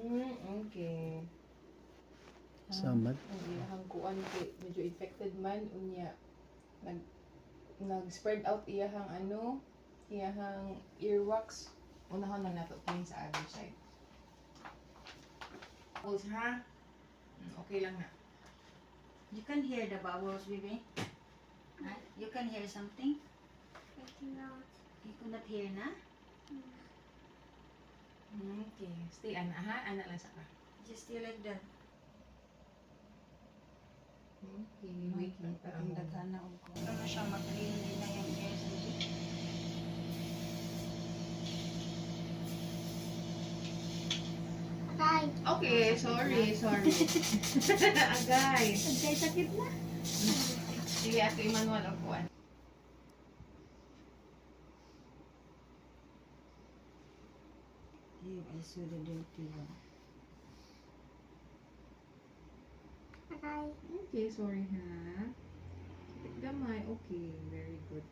Hmm, okay. Samad. Ang iyahang kuan kay medyo infected man unya nag nag-spread out iyahang ano, iyahang earwax. Unahon lang nato clean sa other side. Bubbles ha? Mm, Okay lang na. You can hear the bubbles, baby. Huh? You can hear something? I cannot. You cannot hear na? Okay. Stay ana ha, ana lang sa ka. Just stay like that. Okay, wait lang para Ang mo. daghan na og ko. Ano siya mag-clean na yung baby? Hi. Okay, sorry, sorry. Agay. Agay sakit na. Sige, Ate Emmanuel, ang You I saw the dirty one. Hi. Okay, sorry ha. Gamay, okay, very good.